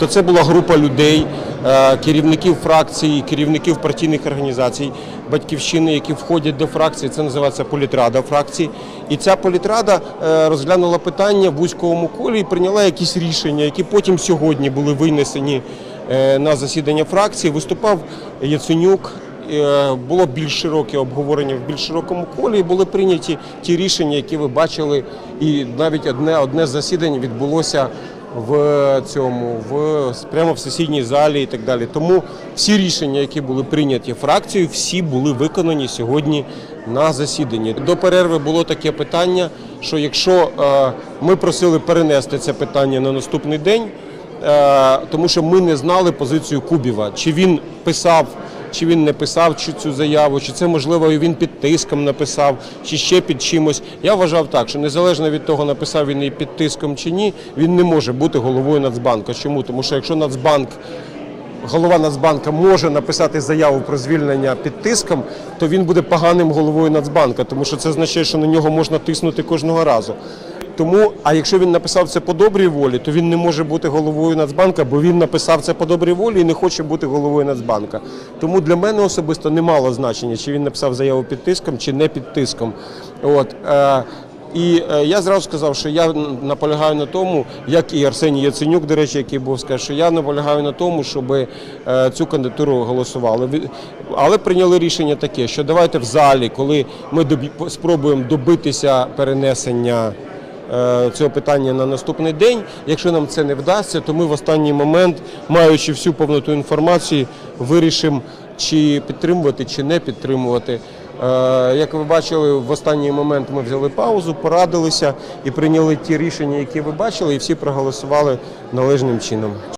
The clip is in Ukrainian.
То це була група людей, е, керівників фракцій, керівників партійних організацій, батьківщини, які входять до фракції. Це називається політрада фракції. І ця політрада е, розглянула питання в вузькому колі і прийняла якісь рішення, які потім сьогодні були винесені е, на засідання фракції. Виступав Яценюк. Було більш широке обговорення в більш широкому колі. і Були прийняті ті рішення, які ви бачили, і навіть одне одне з засідань відбулося в цьому, в прямо в сесійній залі і так далі. Тому всі рішення, які були прийняті фракцією, всі були виконані сьогодні на засіданні. До перерви було таке питання, що якщо е, ми просили перенести це питання на наступний день, е, тому що ми не знали позицію Кубіва, чи він писав. Чи він не писав цю- заяву, чи це можливо він під тиском написав, чи ще під чимось. Я вважав так, що незалежно від того, написав він і під тиском чи ні, він не може бути головою Нацбанку. Чому? Тому що якщо Нацбанк голова Нацбанка може написати заяву про звільнення під тиском, то він буде поганим головою Нацбанка, тому що це означає, що на нього можна тиснути кожного разу. Тому, а якщо він написав це по добрій волі, то він не може бути головою Нацбанка, бо він написав це по добрій волі і не хоче бути головою Нацбанка. Тому для мене особисто не мало значення, чи він написав заяву під тиском, чи не під тиском. От, е, і е, я зразу сказав, що я наполягаю на тому, як і Арсеній Яценюк, до речі, який був сказав, що я наполягаю на тому, щоб е, цю кандидатуру голосували. Але прийняли рішення таке, що давайте в залі, коли ми спробуємо добитися перенесення цього питання на наступний день. Якщо нам це не вдасться, то ми в останній момент, маючи всю повноту інформації, вирішимо, чи підтримувати, чи не підтримувати. Е, Як ви бачили, в останній момент ми взяли паузу, порадилися і прийняли ті рішення, які ви бачили, і всі проголосували належним чином.